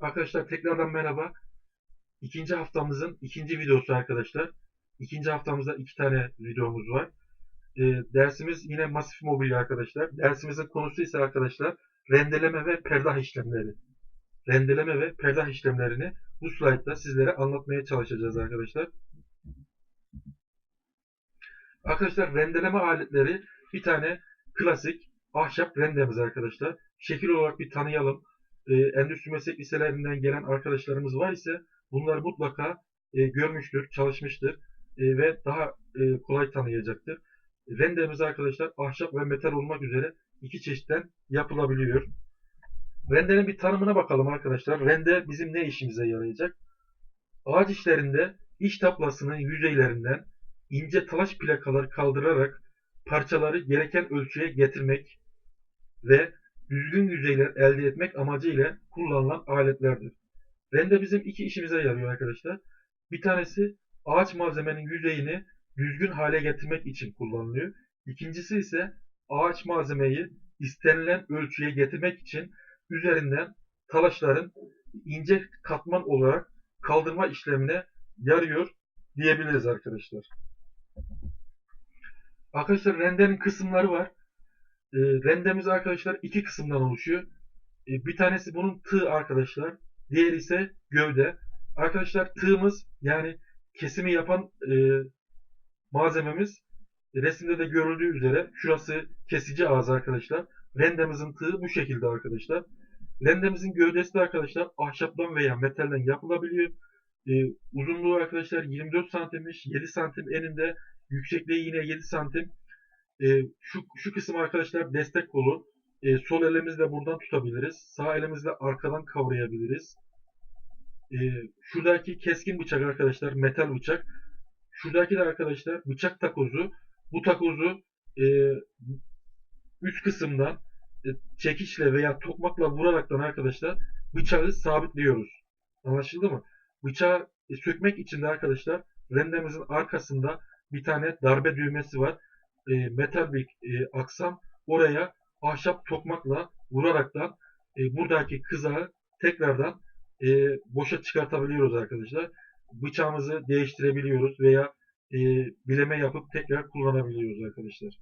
Arkadaşlar tekrardan merhaba. İkinci haftamızın ikinci videosu arkadaşlar. İkinci haftamızda iki tane videomuz var. Ee, dersimiz yine masif mobilya arkadaşlar. Dersimizin konusu ise arkadaşlar rendeleme ve perdah işlemleri. Rendeleme ve perdah işlemlerini bu slaytta sizlere anlatmaya çalışacağız arkadaşlar. Arkadaşlar rendeleme aletleri bir tane klasik ahşap rendemiz arkadaşlar. Şekil olarak bir tanıyalım. Ee, endüstri meslek liselerinden gelen arkadaşlarımız var ise bunları mutlaka e, görmüştür, çalışmıştır e, ve daha e, kolay tanıyacaktır. Rendemiz arkadaşlar ahşap ve metal olmak üzere iki çeşitten yapılabiliyor. Rendenin bir tanımına bakalım arkadaşlar. Rende bizim ne işimize yarayacak? Ağaç işlerinde iç tablasının yüzeylerinden ince talaş plakalar kaldırarak parçaları gereken ölçüye getirmek ve düzgün yüzeyler elde etmek amacıyla kullanılan aletlerdir. Rende bizim iki işimize yarıyor arkadaşlar. Bir tanesi ağaç malzemenin yüzeyini düzgün hale getirmek için kullanılıyor. İkincisi ise ağaç malzemeyi istenilen ölçüye getirmek için üzerinden talaşların ince katman olarak kaldırma işlemine yarıyor diyebiliriz arkadaşlar. Arkadaşlar rendenin kısımları var. E, rendemiz arkadaşlar iki kısımdan oluşuyor. E, bir tanesi bunun tığ arkadaşlar. Diğeri ise gövde. Arkadaşlar tığımız yani kesimi yapan e, malzememiz resimde de görüldüğü üzere şurası kesici ağız arkadaşlar. Rendemizin tığı bu şekilde arkadaşlar. Rendemizin gövdesi de arkadaşlar ahşaptan veya metalden yapılabiliyor. E, uzunluğu arkadaşlar 24 santimmiş. 7 santim eninde. Yüksekliği yine 7 santim. E, şu, şu kısım arkadaşlar destek kolu. E, sol elimizle buradan tutabiliriz. Sağ elimizle arkadan kavrayabiliriz. E, şuradaki keskin bıçak arkadaşlar metal bıçak. Şuradaki de arkadaşlar bıçak takozu. Bu takozu e, üst kısımdan e, çekiçle veya tokmakla vuraraktan arkadaşlar bıçağı sabitliyoruz. Anlaşıldı mı? Bıçağı e, sökmek için de arkadaşlar rendemizin arkasında bir tane darbe düğmesi var. E, metal bir e, aksam oraya ahşap tokmakla vuraraktan e, buradaki kızağı tekrardan e, boşa çıkartabiliyoruz arkadaşlar. Bıçağımızı değiştirebiliyoruz veya e, bileme yapıp tekrar kullanabiliyoruz arkadaşlar.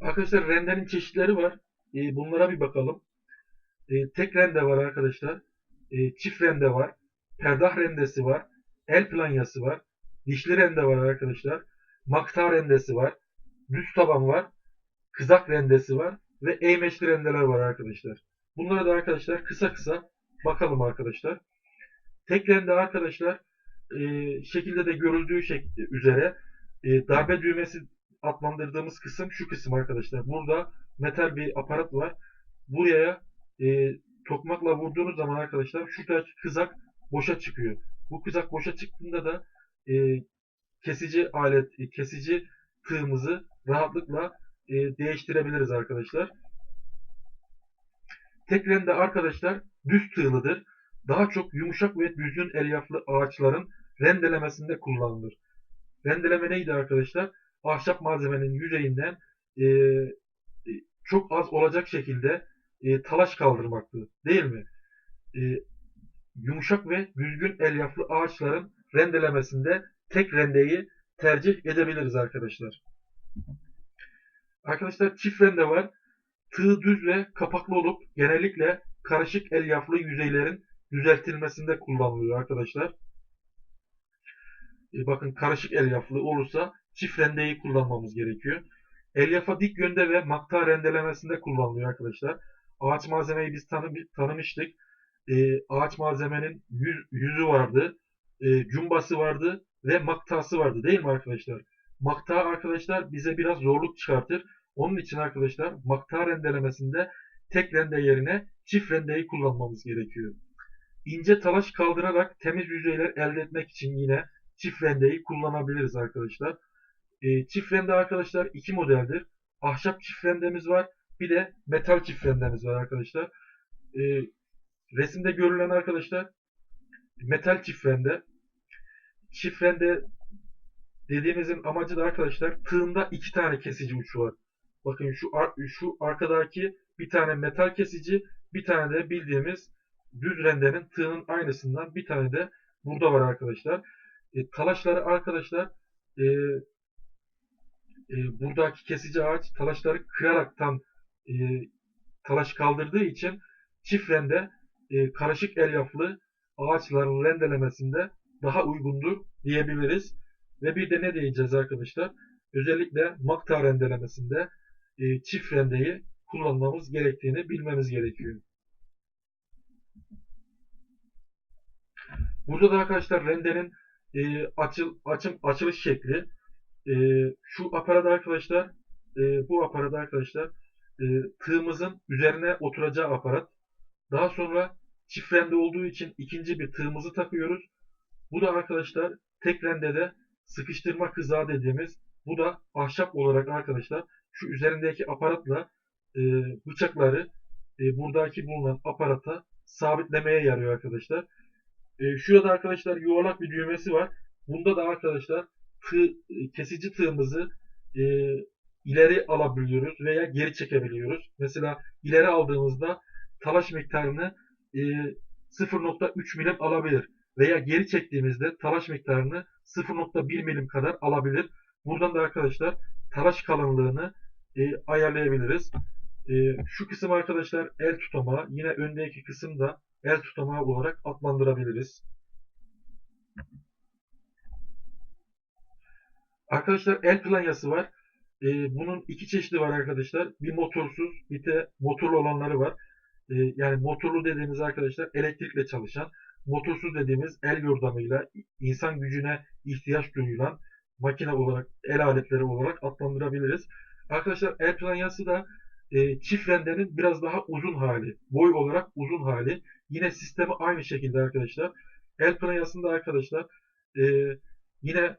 Arkadaşlar rendenin çeşitleri var. E, bunlara bir bakalım. E, tek rende var arkadaşlar. E, çift rende var. Perdah rendesi var. El planyası var. Dişli rende var arkadaşlar. Makta rendesi var. Düz taban var. Kızak rendesi var. Ve eğmeçli rendeler var arkadaşlar. Bunlara da arkadaşlar kısa kısa bakalım arkadaşlar. Tek rende arkadaşlar e, şekilde de görüldüğü şek üzere e, darbe düğmesi adlandırdığımız kısım şu kısım arkadaşlar. Burada metal bir aparat var. Buraya e, tokmakla vurduğunuz zaman arkadaşlar şuradaki kızak boşa çıkıyor. Bu kızak boşa çıktığında da e, kesici alet, e, kesici tığımızı rahatlıkla e, değiştirebiliriz arkadaşlar. Tek rende arkadaşlar düz tığlıdır. Daha çok yumuşak ve düzgün elyaflı ağaçların rendelemesinde kullanılır. Rendeleme neydi arkadaşlar? Ahşap malzemenin yüzeyinden e, çok az olacak şekilde e, talaş kaldırmaktı. Değil mi? E, yumuşak ve düzgün elyaflı ağaçların rendelemesinde tek rendeyi tercih edebiliriz arkadaşlar. Arkadaşlar çift rende var. Tığ düz ve kapaklı olup genellikle karışık elyaflı yüzeylerin düzeltilmesinde kullanılıyor arkadaşlar. E, bakın karışık elyaflı olursa çift rendeyi kullanmamız gerekiyor. Elyafa dik yönde ve makta rendelemesinde kullanılıyor arkadaşlar. Ağaç malzemeyi biz tanı tanımıştık. E, ağaç malzemenin yüz, yüzü vardı, e, cumbası vardı ve maktası vardı değil mi arkadaşlar? Makta arkadaşlar bize biraz zorluk çıkartır. Onun için arkadaşlar makta rendelemesinde tek rende yerine çift rendeyi kullanmamız gerekiyor. İnce talaş kaldırarak temiz yüzeyler elde etmek için yine çift rendeyi kullanabiliriz arkadaşlar. E, çift rende arkadaşlar iki modeldir. Ahşap çift rendemiz var. Bir de metal çift rendemiz var arkadaşlar. E, resimde görülen arkadaşlar metal çift rende. Çift rende dediğimizin amacı da arkadaşlar tığında iki tane kesici uç var. Bakın şu şu arkadaki bir tane metal kesici, bir tane de bildiğimiz düz rendenin tığının aynısından bir tane de burada var arkadaşlar. E, talaşları arkadaşlar e, e, buradaki kesici ağaç talaşları kıraraktan e, talaş kaldırdığı için çift rende e, karışık elyaflı ağaçların rendelemesinde daha uygundur diyebiliriz. Ve bir de ne diyeceğiz arkadaşlar? Özellikle makta rendelemesinde e, çift rendeyi kullanmamız gerektiğini bilmemiz gerekiyor. Burada da arkadaşlar rendenin e, açıl, açım, açılış şekli e, şu aparat arkadaşlar e, bu aparat arkadaşlar e, tığımızın üzerine oturacağı aparat. Daha sonra çift rende olduğu için ikinci bir tığımızı takıyoruz. Bu da arkadaşlar tek rendede sıkıştırma kızağı dediğimiz bu da ahşap olarak arkadaşlar şu üzerindeki aparatla e, bıçakları e, buradaki bulunan aparata sabitlemeye yarıyor arkadaşlar. E, şurada arkadaşlar yuvarlak bir düğmesi var. Bunda da arkadaşlar tığ, e, kesici tığımızı e, ileri alabiliyoruz veya geri çekebiliyoruz. Mesela ileri aldığımızda talaş miktarını e, 0.3 milim alabilir. Veya geri çektiğimizde talaş miktarını 0.1 milim kadar alabilir. Buradan da arkadaşlar talaş kalınlığını e, ayarlayabiliriz. E, şu kısım arkadaşlar el tutamağı. Yine öndeki kısım da el tutamağı olarak adlandırabiliriz. Arkadaşlar el planyası var. E, bunun iki çeşidi var arkadaşlar. Bir motorsuz, bir de motorlu olanları var. E, yani motorlu dediğimiz arkadaşlar elektrikle çalışan, motorsuz dediğimiz el yordamıyla insan gücüne ihtiyaç duyulan makine olarak, el aletleri olarak adlandırabiliriz. Arkadaşlar el planyası da e, çift rendenin biraz daha uzun hali. Boy olarak uzun hali. Yine sistemi aynı şekilde arkadaşlar. El planyasında arkadaşlar e, yine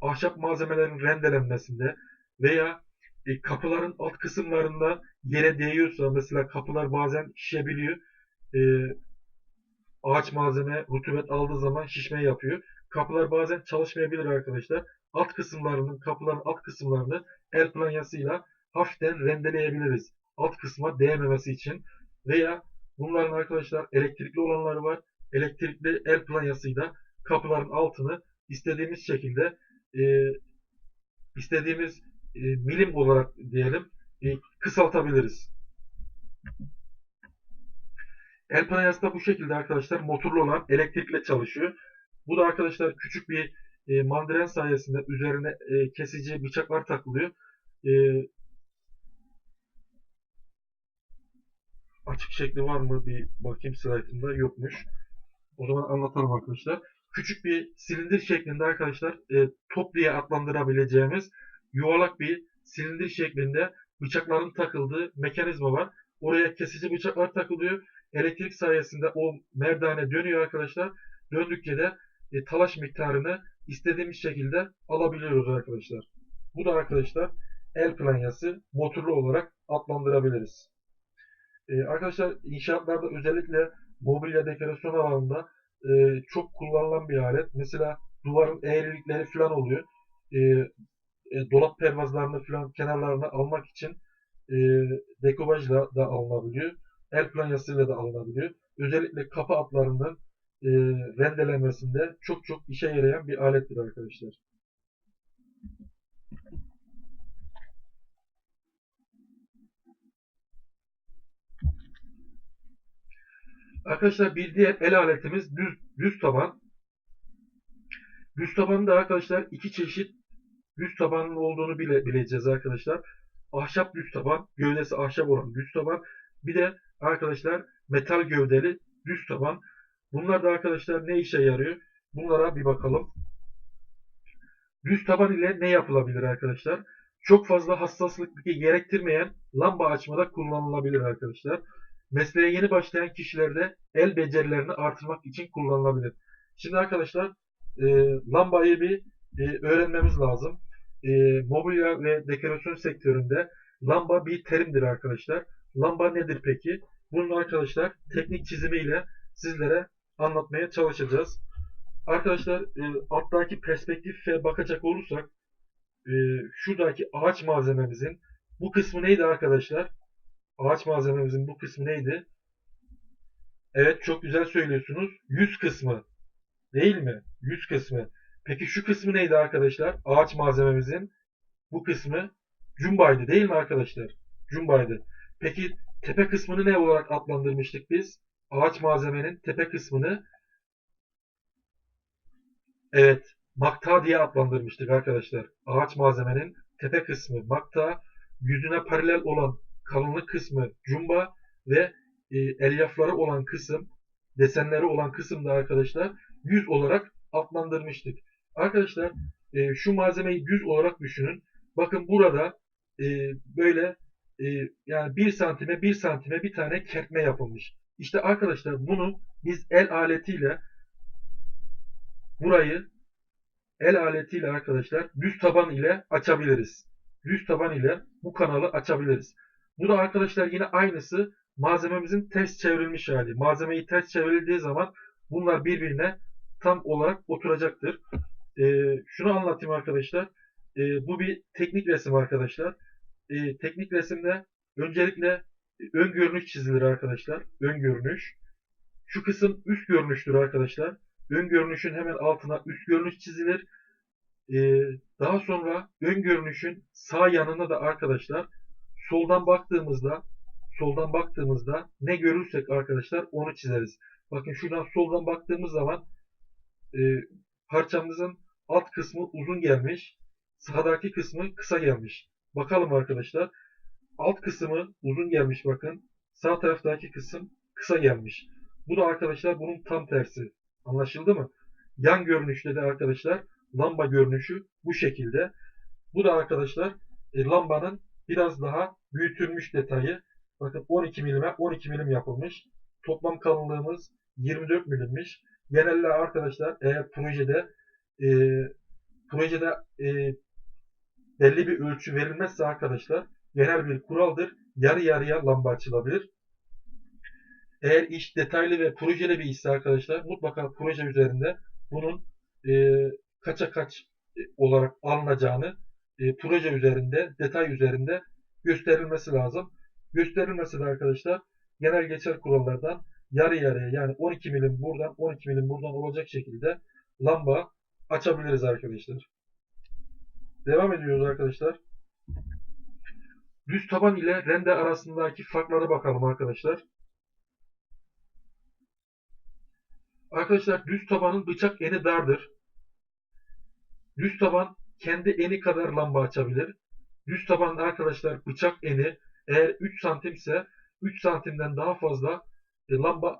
ahşap malzemelerin rendelenmesinde veya e, kapıların alt kısımlarında yere değiyorsa mesela kapılar bazen şişebiliyor. E, ağaç malzeme rutubet aldığı zaman şişme yapıyor. Kapılar bazen çalışmayabilir arkadaşlar. Alt kısımlarının, kapıların alt kısımlarını el planyasıyla hafiften rendeleyebiliriz. Alt kısma değmemesi için. Veya bunların arkadaşlar elektrikli olanları var. Elektrikli el planyasıyla kapıların altını istediğimiz şekilde e, istediğimiz e, milim olarak diyelim e, kısaltabiliriz. El planyası da bu şekilde arkadaşlar motorlu olan elektrikle çalışıyor. Bu da arkadaşlar küçük bir e, mandren sayesinde üzerine e, kesici bıçaklar takılıyor. E, açık şekli var mı bir bakayım slaytında yokmuş. O zaman anlatalım arkadaşlar. Küçük bir silindir şeklinde arkadaşlar top diye adlandırabileceğimiz yuvarlak bir silindir şeklinde bıçakların takıldığı mekanizma var. Oraya kesici bıçaklar takılıyor. Elektrik sayesinde o merdane dönüyor arkadaşlar. Döndükçe de e, talaş miktarını istediğimiz şekilde alabiliyoruz arkadaşlar. Bu da arkadaşlar el planyası motorlu olarak adlandırabiliriz. Ee, arkadaşlar inşaatlarda özellikle mobilya dekorasyon alanında e, çok kullanılan bir alet. Mesela duvarın eğrilikleri falan oluyor. E, e, dolap pervazlarını falan kenarlarına almak için e, dekobajla da alınabiliyor. El planyasıyla da alınabiliyor. Özellikle kapı altlarının e, rendelenmesinde çok çok işe yarayan bir alettir arkadaşlar. Arkadaşlar bir diğer el aletimiz düz, düz taban. Düz tabanında arkadaşlar iki çeşit düz tabanın olduğunu bile, bileceğiz arkadaşlar. Ahşap düz taban, gövdesi ahşap olan düz taban. Bir de arkadaşlar metal gövdeli düz taban. Bunlar da arkadaşlar ne işe yarıyor? Bunlara bir bakalım. Düz taban ile ne yapılabilir arkadaşlar? Çok fazla hassaslık gerektirmeyen lamba açmada kullanılabilir arkadaşlar. Mesleğe yeni başlayan kişilerde el becerilerini artırmak için kullanılabilir. Şimdi arkadaşlar e, lambayı bir e, öğrenmemiz lazım. E, mobilya ve dekorasyon sektöründe lamba bir terimdir arkadaşlar. Lamba nedir peki? Bunun arkadaşlar teknik çizimiyle sizlere anlatmaya çalışacağız. Arkadaşlar e, alttaki perspektife bakacak olursak e, şuradaki ağaç malzememizin bu kısmı neydi arkadaşlar? Ağaç malzememizin bu kısmı neydi? Evet çok güzel söylüyorsunuz. Yüz kısmı. Değil mi? Yüz kısmı. Peki şu kısmı neydi arkadaşlar? Ağaç malzememizin bu kısmı cumbaydı değil mi arkadaşlar? Cumbaydı. Peki tepe kısmını ne olarak adlandırmıştık biz? Ağaç malzemenin tepe kısmını evet makta diye adlandırmıştık arkadaşlar. Ağaç malzemenin tepe kısmı makta, yüzüne paralel olan kalınlık kısmı cumba ve e, elyafları olan kısım, desenleri olan kısımda arkadaşlar yüz olarak adlandırmıştık. Arkadaşlar e, şu malzemeyi düz olarak düşünün. Bakın burada e, böyle e, yani 1 santime 1 santime bir tane kertme yapılmış. İşte arkadaşlar bunu biz el aletiyle burayı el aletiyle arkadaşlar düz taban ile açabiliriz. Düz taban ile bu kanalı açabiliriz. Bu da arkadaşlar yine aynısı malzememizin ters çevrilmiş hali. Malzemeyi ters çevrildiği zaman bunlar birbirine tam olarak oturacaktır. Ee, şunu anlatayım arkadaşlar. Ee, bu bir teknik resim arkadaşlar. Ee, teknik resimde öncelikle ön görünüş çizilir arkadaşlar. Ön görünüş. Şu kısım üst görünüştür arkadaşlar. Ön görünüşün hemen altına üst görünüş çizilir. Ee, daha sonra ön görünüşün sağ yanına da arkadaşlar soldan baktığımızda soldan baktığımızda ne görürsek arkadaşlar onu çizeriz. Bakın şuradan soldan baktığımız zaman e, parçamızın alt kısmı uzun gelmiş. Sağdaki kısmı kısa gelmiş. Bakalım arkadaşlar. Alt kısmı uzun gelmiş bakın. Sağ taraftaki kısım kısa gelmiş. Bu da arkadaşlar bunun tam tersi. Anlaşıldı mı? Yan görünüşte de arkadaşlar lamba görünüşü bu şekilde. Bu da arkadaşlar e, lambanın biraz daha büyütülmüş detayı. Bakın 12 milime 12 milim yapılmış. Toplam kalınlığımız 24 milimmiş. Genelde arkadaşlar eğer projede e, projede e, belli bir ölçü verilmezse arkadaşlar genel bir kuraldır. Yarı yarıya lamba açılabilir. Eğer iş detaylı ve projeli bir işse arkadaşlar mutlaka proje üzerinde bunun e, kaça kaç e, olarak alınacağını e, proje üzerinde, detay üzerinde gösterilmesi lazım. Gösterilmesi de arkadaşlar genel geçer kurallardan yarı yarıya yani 12 milim buradan 12 milim buradan olacak şekilde lamba açabiliriz arkadaşlar. Devam ediyoruz arkadaşlar. Düz taban ile rende arasındaki farklara bakalım arkadaşlar. Arkadaşlar düz tabanın bıçak eni dardır. Düz taban kendi eni kadar lamba açabilir. Düz taban arkadaşlar bıçak eni eğer 3 santim ise 3 santimden daha fazla e, lamba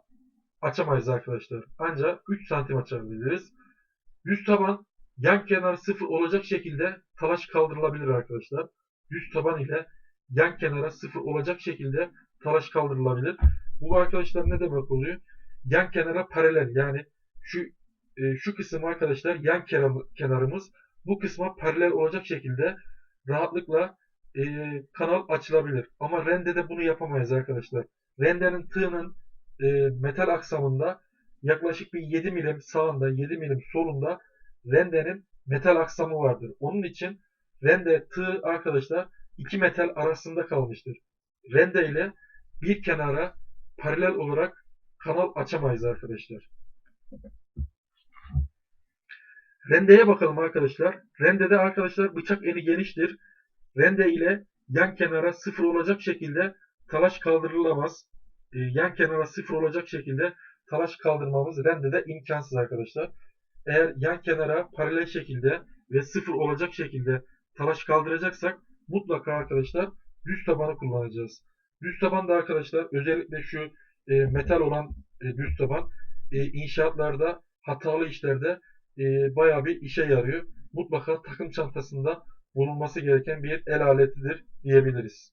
açamayız arkadaşlar. Ancak 3 santim açabiliriz. Düz taban yan kenar sıfır olacak şekilde talaş kaldırılabilir arkadaşlar. Düz taban ile yan kenara sıfır olacak şekilde talaş kaldırılabilir. Bu arkadaşlar ne demek oluyor? Yan kenara paralel yani şu e, şu kısım arkadaşlar yan kenarımız bu kısma paralel olacak şekilde rahatlıkla e, kanal açılabilir. Ama rendede bunu yapamayız arkadaşlar. Rendenin tığının e, metal aksamında yaklaşık bir 7 milim sağında 7 milim solunda rendenin metal aksamı vardır. Onun için rende tığ arkadaşlar iki metal arasında kalmıştır. Rende ile bir kenara paralel olarak kanal açamayız arkadaşlar. Rendeye bakalım arkadaşlar. Rendede arkadaşlar bıçak eni geniştir. Rende ile yan kenara sıfır olacak şekilde talaş kaldırılamaz. Ee, yan kenara sıfır olacak şekilde talaş kaldırmamız rendede imkansız arkadaşlar. Eğer yan kenara paralel şekilde ve sıfır olacak şekilde talaş kaldıracaksak mutlaka arkadaşlar düz tabanı kullanacağız. Düz taban da arkadaşlar özellikle şu e, metal olan e, düz taban e, inşaatlarda hatalı işlerde e, bayağı bir işe yarıyor. Mutlaka takım çantasında bulunması gereken bir el aletidir diyebiliriz.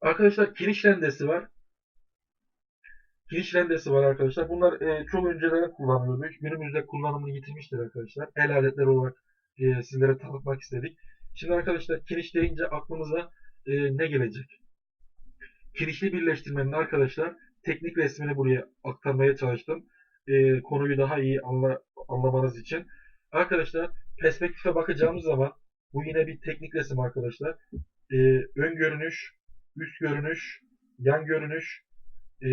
Arkadaşlar kiriş rendesi var. Kiriş rendesi var arkadaşlar. Bunlar e, çok önceden kullanılıyordu. Günümüzde kullanımını yitirmiştir arkadaşlar. El aletleri olarak e, sizlere tanıtmak istedik. Şimdi arkadaşlar kiriş deyince aklımıza e, ne gelecek? Kirişli birleştirmenin arkadaşlar teknik resmini buraya aktarmaya çalıştım. e, konuyu daha iyi anla, anlamanız için. Arkadaşlar perspektife bakacağımız zaman bu yine bir teknik resim arkadaşlar. E, ön görünüş, üst görünüş, yan görünüş, e,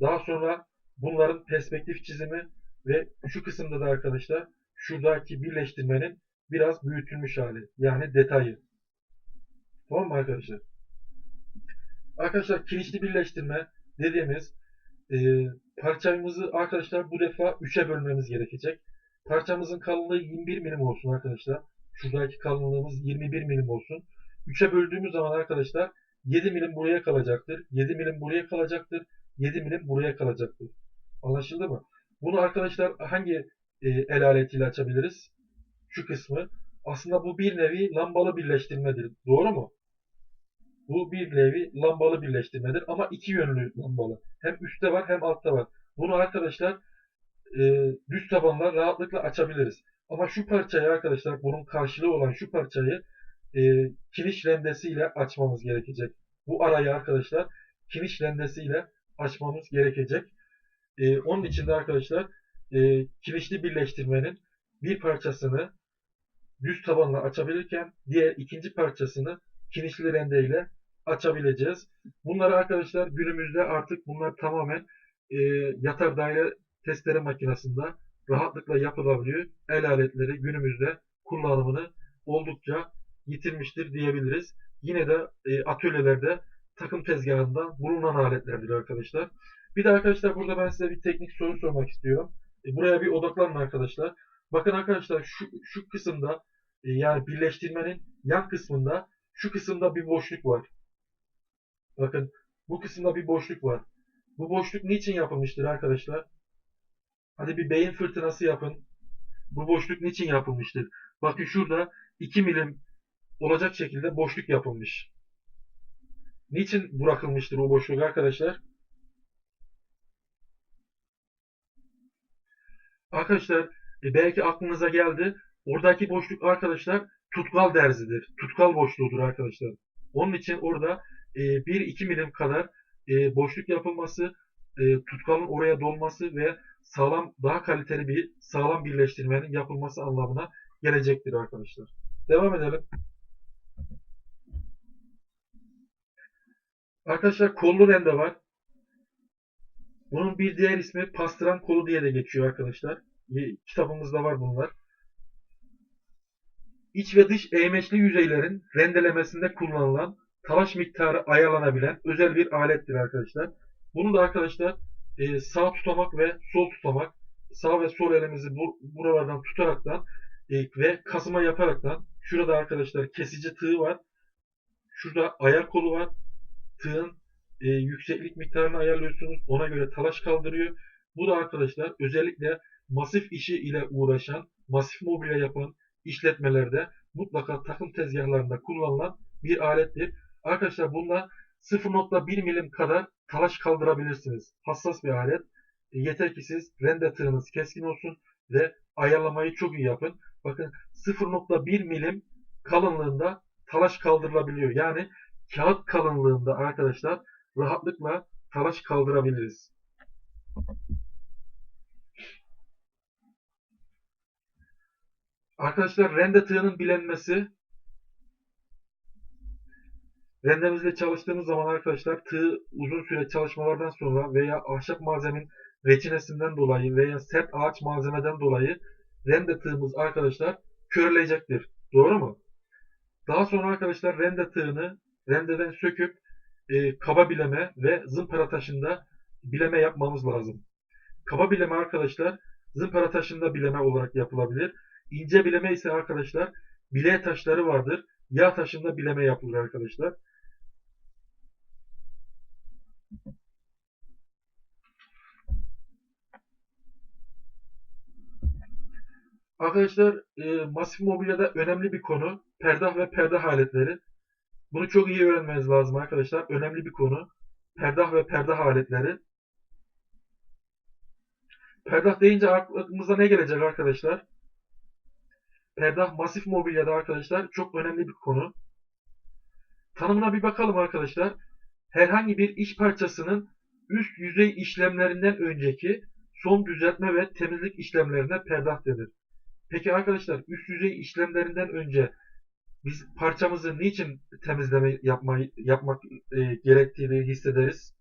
daha sonra bunların perspektif çizimi ve şu kısımda da arkadaşlar şuradaki birleştirmenin biraz büyütülmüş hali. Yani detayı. Tamam mı arkadaşlar? Arkadaşlar kirişli birleştirme dediğimiz e, parçamızı arkadaşlar bu defa 3'e bölmemiz gerekecek. Parçamızın kalınlığı 21 milim olsun arkadaşlar. Şuradaki kalınlığımız 21 milim olsun. 3'e böldüğümüz zaman arkadaşlar 7 milim buraya kalacaktır. 7 milim buraya kalacaktır. 7 milim buraya kalacaktır. Anlaşıldı mı? Bunu arkadaşlar hangi e, el aletiyle açabiliriz? Şu kısmı. Aslında bu bir nevi lambalı birleştirmedir. Doğru mu? Bu bir nevi lambalı birleştirmedir ama iki yönlü lambalı. Hem üstte var hem altta var. Bunu arkadaşlar e, düz tabanla rahatlıkla açabiliriz. Ama şu parçayı arkadaşlar bunun karşılığı olan şu parçayı e, kiniş rendesiyle açmamız gerekecek. Bu arayı arkadaşlar kiniş rendesiyle açmamız gerekecek. E, onun için de arkadaşlar e, kinişli birleştirmenin bir parçasını düz tabanla açabilirken diğer ikinci parçasını kinişli rendeyle açabileceğiz. Bunları arkadaşlar günümüzde artık bunlar tamamen e, yatar daire testere makinesinde rahatlıkla yapılabiliyor. El aletleri günümüzde kullanımını oldukça yitirmiştir diyebiliriz. Yine de e, atölyelerde takım tezgahında bulunan aletlerdir arkadaşlar. Bir de arkadaşlar burada ben size bir teknik soru sormak istiyorum. E, buraya bir odaklanın arkadaşlar. Bakın arkadaşlar şu, şu kısımda e, yani birleştirmenin yan kısmında şu kısımda bir boşluk var. Bakın bu kısımda bir boşluk var. Bu boşluk niçin yapılmıştır arkadaşlar? Hadi bir beyin fırtınası yapın. Bu boşluk niçin yapılmıştır? Bakın şurada 2 milim olacak şekilde boşluk yapılmış. Niçin bırakılmıştır o boşluk arkadaşlar? Arkadaşlar e, belki aklınıza geldi. Oradaki boşluk arkadaşlar tutkal derzidir. Tutkal boşluğudur arkadaşlar. Onun için orada e, 1-2 milim kadar e, boşluk yapılması, e, tutkalın oraya dolması ve sağlam, daha kaliteli bir sağlam birleştirmenin yapılması anlamına gelecektir arkadaşlar. Devam edelim. Arkadaşlar kollu rende var. Bunun bir diğer ismi pastıran kolu diye de geçiyor arkadaşlar. Kitabımızda var bunlar. İç ve dış eğmeçli yüzeylerin rendelemesinde kullanılan talaş miktarı ayarlanabilen özel bir alettir arkadaşlar. Bunu da arkadaşlar e, sağ tutamak ve sol tutamak sağ ve sol elimizi bu, buralardan tutaraktan e, ve kasıma yaparaktan şurada arkadaşlar kesici tığ var. Şurada ayar kolu var. Tığın e, yükseklik miktarını ayarlıyorsunuz. Ona göre talaş kaldırıyor. Bu da arkadaşlar özellikle masif işi ile uğraşan, masif mobilya yapan işletmelerde mutlaka takım tezgahlarında kullanılan bir alettir. Arkadaşlar bunda 0.1 milim kadar talaş kaldırabilirsiniz. Hassas bir alet. E, yeter ki siz rende tığınız keskin olsun ve ayarlamayı çok iyi yapın. Bakın 0.1 milim kalınlığında talaş kaldırılabiliyor. Yani kağıt kalınlığında arkadaşlar rahatlıkla talaş kaldırabiliriz. Arkadaşlar rende tığının bilenmesi Rendemizle çalıştığımız zaman arkadaşlar tığ uzun süre çalışmalardan sonra veya ahşap malzemenin reçinesinden dolayı veya sert ağaç malzemeden dolayı rende tığımız arkadaşlar körülecektir. Doğru mu? Daha sonra arkadaşlar rende tığını rendeden söküp e, kaba bileme ve zımpara taşında bileme yapmamız lazım. Kaba bileme arkadaşlar zımpara taşında bileme olarak yapılabilir. İnce bileme ise arkadaşlar bileğe taşları vardır. Yağ taşında bileme yapılır arkadaşlar. Arkadaşlar e, masif mobilyada önemli bir konu. Perdah ve perdah aletleri. Bunu çok iyi öğrenmeniz lazım arkadaşlar. Önemli bir konu. Perdah ve perdah aletleri. Perdah deyince aklımıza ne gelecek arkadaşlar? Perdah masif mobilyada arkadaşlar çok önemli bir konu. Tanımına bir bakalım arkadaşlar. Herhangi bir iş parçasının üst yüzey işlemlerinden önceki son düzeltme ve temizlik işlemlerine perdah denir. Peki arkadaşlar üst yüzey işlemlerinden önce biz parçamızı niçin temizleme yapmayı, yapmak e, gerektiğini hissederiz?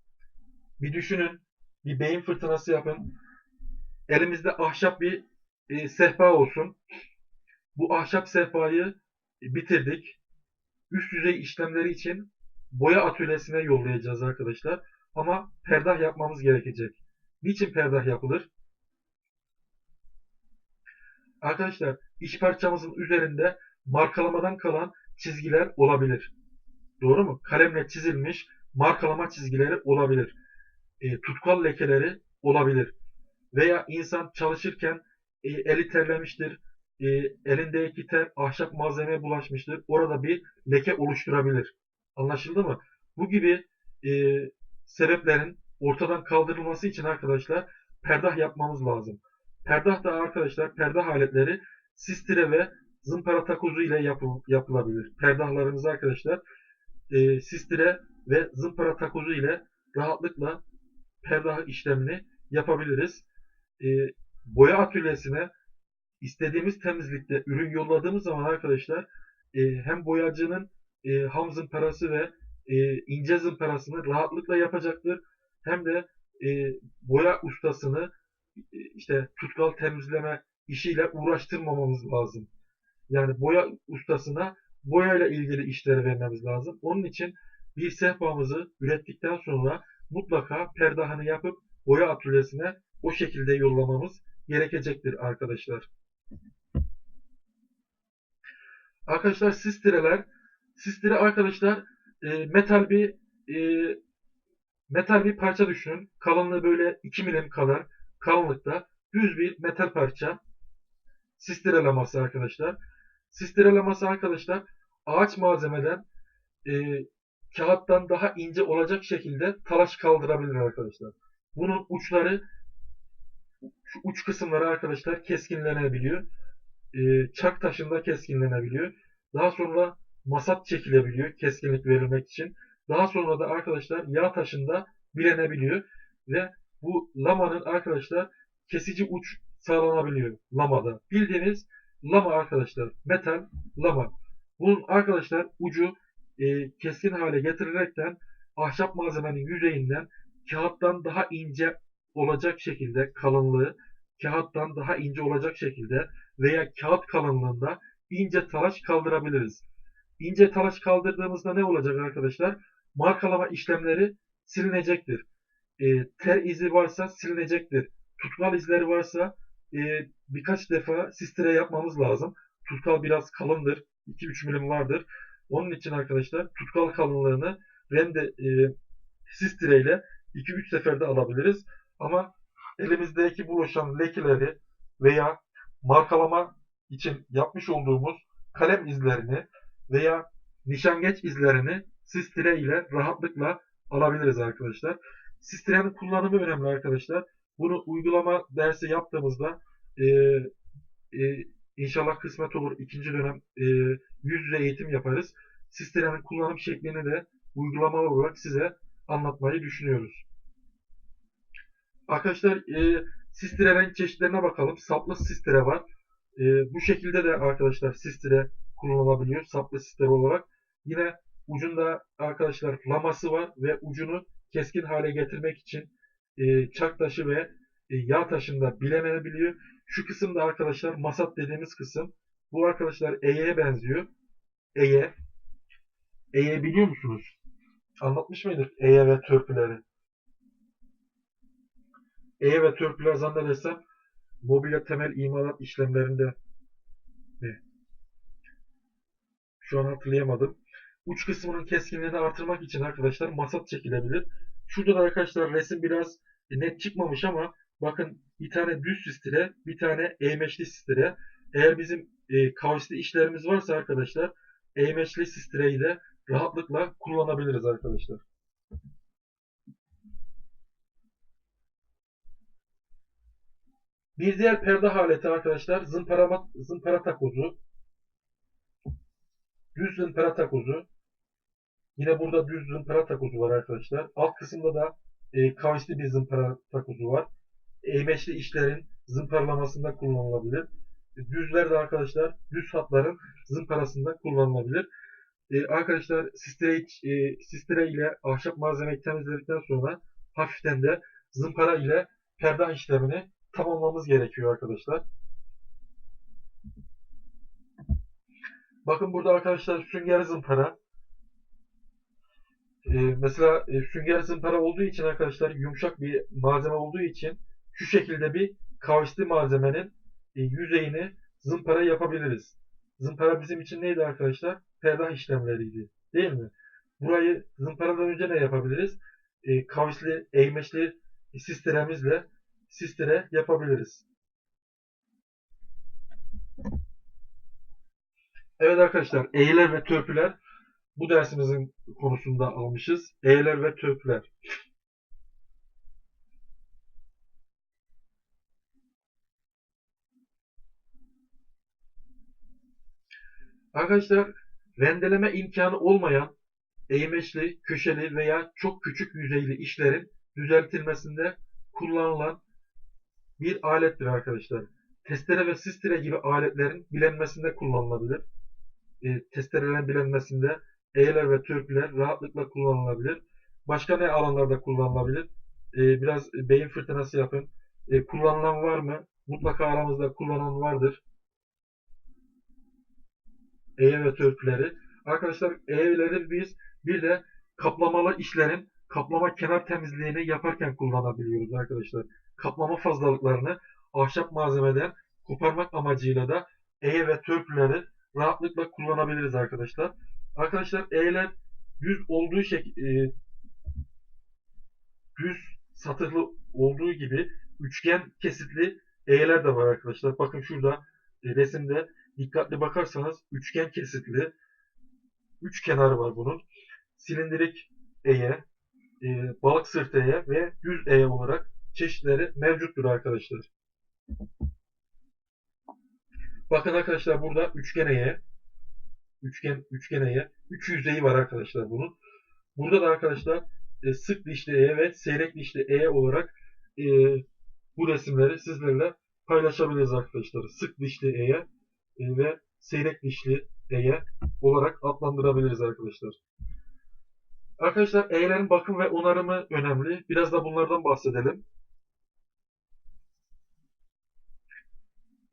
Bir düşünün, bir beyin fırtınası yapın. Elimizde ahşap bir e, sehpa olsun. Bu ahşap sehpayı bitirdik. Üst yüzey işlemleri için boya atölyesine yollayacağız arkadaşlar. Ama perdah yapmamız gerekecek. Niçin perdah yapılır? Arkadaşlar iş parçamızın üzerinde markalamadan kalan çizgiler olabilir. Doğru mu? Kalemle çizilmiş markalama çizgileri olabilir. E, tutkal lekeleri olabilir. Veya insan çalışırken e, eli terlemiştir. E, elindeki ter ahşap malzemeye bulaşmıştır. Orada bir leke oluşturabilir. Anlaşıldı mı? Bu gibi e, sebeplerin ortadan kaldırılması için arkadaşlar perdah yapmamız lazım. Perdah da arkadaşlar perdah aletleri sistire ve zımpara takozu ile yapıl, yapılabilir. Perdahlarımız arkadaşlar e, sistire ve zımpara takozu ile rahatlıkla perdah işlemini yapabiliriz. E, boya atölyesine istediğimiz temizlikte ürün yolladığımız zaman arkadaşlar e, hem boyacının e, ham zımparası ve e, ince zımparasını rahatlıkla yapacaktır. Hem de e, boya ustasını e, işte tutkal temizleme işiyle uğraştırmamamız lazım. Yani boya ustasına boyayla ilgili işleri vermemiz lazım. Onun için bir sehpamızı ürettikten sonra mutlaka perdahını yapıp boya atölyesine o şekilde yollamamız gerekecektir arkadaşlar. Arkadaşlar sistireler sistire arkadaşlar e, metal bir e, metal bir parça düşünün. Kalınlığı böyle 2 milim kadar kalınlıkta düz bir metal parça. Sistirelaması arkadaşlar. Sistirelaması arkadaşlar ağaç malzemeden e, kağıttan daha ince olacak şekilde talaş kaldırabilir arkadaşlar. Bunun uçları şu uç kısımları arkadaşlar keskinlenebiliyor. E, çak taşında keskinlenebiliyor. Daha sonra masat çekilebiliyor keskinlik verilmek için. Daha sonra da arkadaşlar yağ taşında bilenebiliyor ve bu lamanın arkadaşlar kesici uç sağlanabiliyor lamada. Bildiğiniz lama arkadaşlar metal lama. Bunun arkadaşlar ucu e, keskin hale getirilerekten ahşap malzemenin yüzeyinden kağıttan daha ince olacak şekilde kalınlığı kağıttan daha ince olacak şekilde veya kağıt kalınlığında ince talaş kaldırabiliriz. İnce talaş kaldırdığımızda ne olacak arkadaşlar? Markalama işlemleri silinecektir. E, ter izi varsa silinecektir. Tutkal izleri varsa e, birkaç defa sistire yapmamız lazım. Tutkal biraz kalındır. 2-3 milim vardır. Onun için arkadaşlar tutkal kalınlığını rende e, sistire ile 2-3 seferde alabiliriz. Ama elimizdeki buluşan lekeleri veya markalama için yapmış olduğumuz kalem izlerini veya nişangeç izlerini sistire ile rahatlıkla alabiliriz arkadaşlar. Sistirenin kullanımı önemli arkadaşlar. Bunu uygulama dersi yaptığımızda e, e, inşallah kısmet olur ikinci dönem e, yüz yüze eğitim yaparız. Sistirenin kullanım şeklini de uygulama olarak size anlatmayı düşünüyoruz. Arkadaşlar e, sistire çeşitlerine bakalım. Saplı sistire var. E, bu şekilde de arkadaşlar sistire kullanılabiliyor saplı sistem olarak. Yine ucunda arkadaşlar laması var ve ucunu keskin hale getirmek için e, çak taşı ve e, yağ taşında bilenebiliyor. Şu kısımda arkadaşlar masat dediğimiz kısım. Bu arkadaşlar E'ye benziyor. E'ye. E'ye biliyor musunuz? Anlatmış mıydık E'ye ve törpüleri? E'ye ve törpüler zannedersem mobilya temel imalat işlemlerinde Şu an hatırlayamadım. Uç kısmının keskinliğini artırmak için arkadaşlar masat çekilebilir. Şurada da arkadaşlar resim biraz net çıkmamış ama bakın bir tane düz sistire, bir tane eğmeçli sistire. Eğer bizim e, kavisli işlerimiz varsa arkadaşlar eğmeçli sistireyi de rahatlıkla kullanabiliriz arkadaşlar. Bir diğer perde aleti arkadaşlar zımpara, zımpara takozu. Düz zımpara takozu. Yine burada düz zımpara takozu var arkadaşlar. Alt kısımda da e, kavisli bir zımpara takozu var. eğmeçli işlerin zımparalamasında kullanılabilir. Düzler de arkadaşlar düz hatların zımparasında kullanılabilir. Ee, arkadaşlar sistire, e, sistire ile ahşap malzemeyi temizledikten sonra hafiften de zımpara ile perde işlemini tamamlamamız gerekiyor arkadaşlar. Bakın burada arkadaşlar sünger zımpara. Ee, mesela e, sünger zımpara olduğu için arkadaşlar yumuşak bir malzeme olduğu için şu şekilde bir kavisli malzemenin e, yüzeyini zımpara yapabiliriz. Zımpara bizim için neydi arkadaşlar? Perdan işlemleriydi. Değil mi? Burayı zımparadan önce ne yapabiliriz? E, kavisli, eğmeçli sisteremizle sistere yapabiliriz. Evet arkadaşlar, eğiler ve törpüler bu dersimizin konusunda almışız. Eğiler ve törpüler. Arkadaşlar, rendeleme imkanı olmayan eğmeçli, köşeli veya çok küçük yüzeyli işlerin düzeltilmesinde kullanılan bir alettir arkadaşlar. Testere ve sistire gibi aletlerin bilenmesinde kullanılabilir. E, testerelerin bilenmesinde eğeler ve törpüler rahatlıkla kullanılabilir. Başka ne alanlarda kullanılabilir? E, biraz beyin fırtınası yapın. E, kullanılan var mı? Mutlaka aramızda kullanan vardır. Eğe ve törpüleri. Arkadaşlar eğeleri biz bir de kaplamalı işlerin kaplama kenar temizliğini yaparken kullanabiliyoruz arkadaşlar. Kaplama fazlalıklarını ahşap malzemeden koparmak amacıyla da eğe ve törpüleri rahatlıkla kullanabiliriz arkadaşlar. Arkadaşlar eğeler düz olduğu şek e, düz satırlı olduğu gibi üçgen kesitli eğeler de var arkadaşlar. Bakın şurada e, resimde dikkatli bakarsanız üçgen kesitli üç kenarı var bunun. Silindirik eğe, e, balık sırt eğe ve düz eğe olarak çeşitleri mevcuttur arkadaşlar. Bakın arkadaşlar burada üçgen eğe, üçgen üçgen eğe, üç yüzeyi var arkadaşlar bunun. Burada da arkadaşlar e, sık dişli eğe ve seyrek dişli eğe olarak e, bu resimleri sizlerle paylaşabiliriz arkadaşlar. Sık dişli eğe e, ve seyrek dişli eğe olarak adlandırabiliriz arkadaşlar. Arkadaşlar eğlerin bakım ve onarımı önemli. Biraz da bunlardan bahsedelim.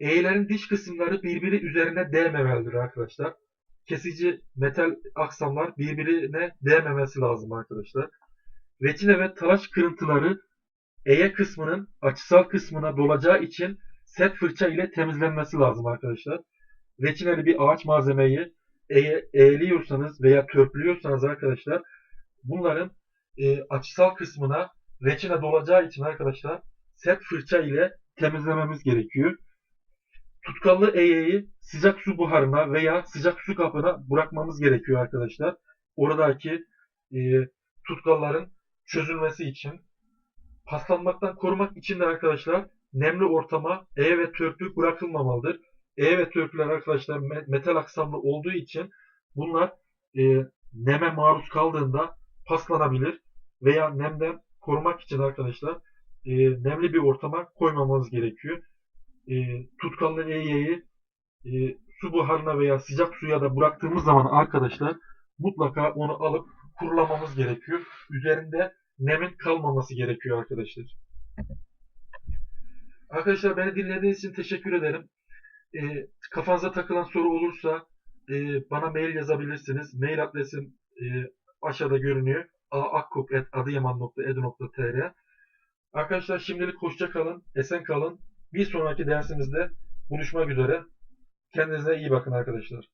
Eğlerin diş kısımları birbiri üzerine değmemelidir arkadaşlar. Kesici metal aksamlar birbirine değmemesi lazım arkadaşlar. Reçine ve talaş kırıntıları eğe kısmının açısal kısmına dolacağı için set fırça ile temizlenmesi lazım arkadaşlar. Reçineli bir ağaç malzemeyi eğe, eğliyorsanız veya törpülüyorsanız arkadaşlar bunların e, açısal kısmına reçine dolacağı için arkadaşlar set fırça ile temizlememiz gerekiyor. Tutkallı eğeyi sıcak su buharına veya sıcak su kapına bırakmamız gerekiyor arkadaşlar. Oradaki e, tutkalların çözülmesi için. Paslanmaktan korumak için de arkadaşlar nemli ortama eğe ve törpü bırakılmamalıdır. Eğe ve törpüler arkadaşlar metal aksamlı olduğu için bunlar e, neme maruz kaldığında paslanabilir veya nemden korumak için arkadaşlar e, nemli bir ortama koymamamız gerekiyor. E, tutkallı eğeyi e, su buharına veya sıcak suya da bıraktığımız zaman arkadaşlar mutlaka onu alıp kurulamamız gerekiyor. Üzerinde nemin kalmaması gerekiyor arkadaşlar. Arkadaşlar beni dinlediğiniz için teşekkür ederim. E, kafanıza takılan soru olursa e, bana mail yazabilirsiniz. Mail adresim e, aşağıda görünüyor. aakkuk.adıyaman.edu.tr Arkadaşlar şimdilik hoşça kalın, esen kalın. Bir sonraki dersimizde buluşmak üzere. Kendinize iyi bakın arkadaşlar.